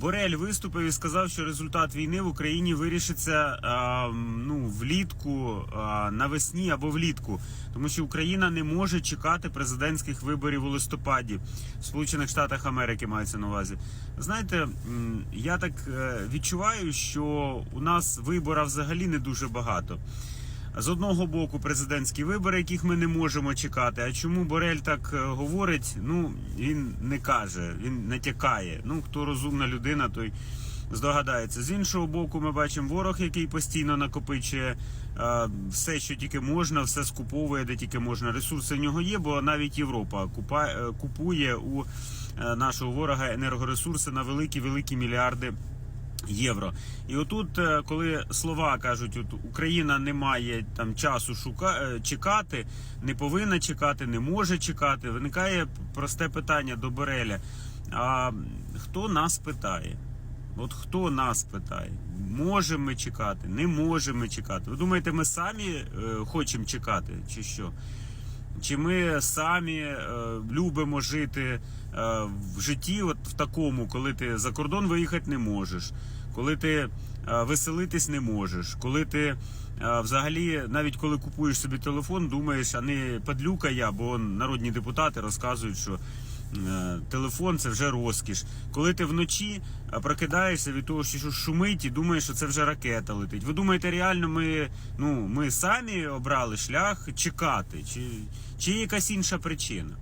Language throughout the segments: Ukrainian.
Борель виступив і сказав, що результат війни в Україні вирішиться а, ну, влітку, а, навесні або влітку, тому що Україна не може чекати президентських виборів у листопаді в Сполучених Штатах Америки мається на увазі. Знаєте, я так е, відчуваю, що у нас вибора взагалі не дуже багато. З одного боку, президентські вибори, яких ми не можемо чекати. А чому Борель так е, говорить? Ну він не каже, він натякає. Ну хто розумна людина, той здогадається. З іншого боку, ми бачимо ворог, який постійно накопичує е, все, що тільки можна, все скуповує, де тільки можна. Ресурси в нього є, бо навіть Європа е, купує у нашого ворога енергоресурси на великі великі мільярди євро. І отут, е, коли слова кажуть, от Україна не має там часу шука... е, чекати, не повинна чекати, не може чекати. Виникає просте питання до Бореля. А хто нас питає? От хто нас питає? Можемо ми чекати, не можемо ми чекати. Ви думаєте, ми самі е, хочемо чекати, чи що? Чи ми самі е, любимо жити е, в житті, от в такому, коли ти за кордон виїхати не можеш, коли ти е, веселитись не можеш, коли ти е, взагалі, навіть коли купуєш собі телефон, думаєш, а не падлюка я, бо народні депутати розказують, що телефон це вже розкіш. Коли ти вночі е, прокидаєшся від того, що шумить, і думаєш, що це вже ракета летить. Ви думаєте, реально ми, ну, ми самі обрали шлях чекати? Чи, чи є якась інша причина?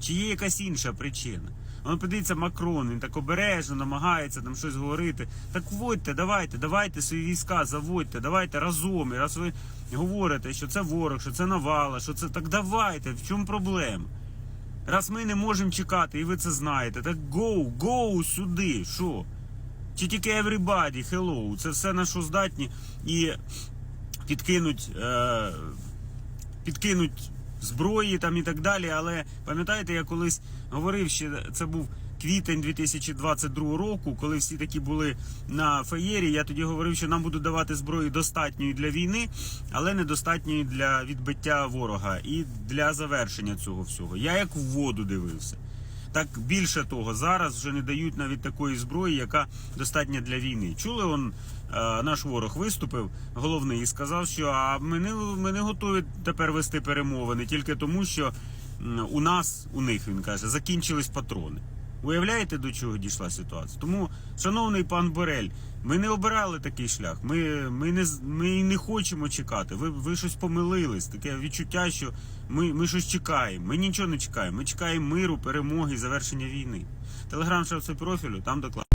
Чи є якась інша причина? Воно подивіться, Макрон, він так обережно намагається там щось говорити. Так вводьте, давайте, давайте свої війська, заводьте, давайте разом. І раз ви говорите, що це ворог, що це навала, що це так давайте. В чому проблема? Раз ми не можемо чекати, і ви це знаєте, так go, go сюди. Що? Чи тільки everybody, hello, це все на що здатні і підкинуть, е, підкинуть зброї там і так далі. Але пам'ятаєте, я колись говорив, що це був квітень 2022 року, коли всі такі були на феєрі. Я тоді говорив, що нам будуть давати зброї достатньої для війни, але недостатньої для відбиття ворога і для завершення цього всього. Я як в воду дивився. Так більше того, зараз вже не дають навіть такої зброї, яка достатня для війни. Чули, он е, наш ворог виступив головний і сказав, що а ми не, ми не готові тепер вести перемовини тільки тому, що у нас, у них він каже, закінчились патрони. Уявляєте, до чого дійшла ситуація? Тому, шановний пан Борель, ми не обирали такий шлях. Ми, ми, не, ми не хочемо чекати. Ви, ви щось помилились. Таке відчуття, що ми, ми щось чекаємо. Ми нічого не чекаємо. Ми чекаємо миру, перемоги, завершення війни. Телеграм шапці профілю, там доклад.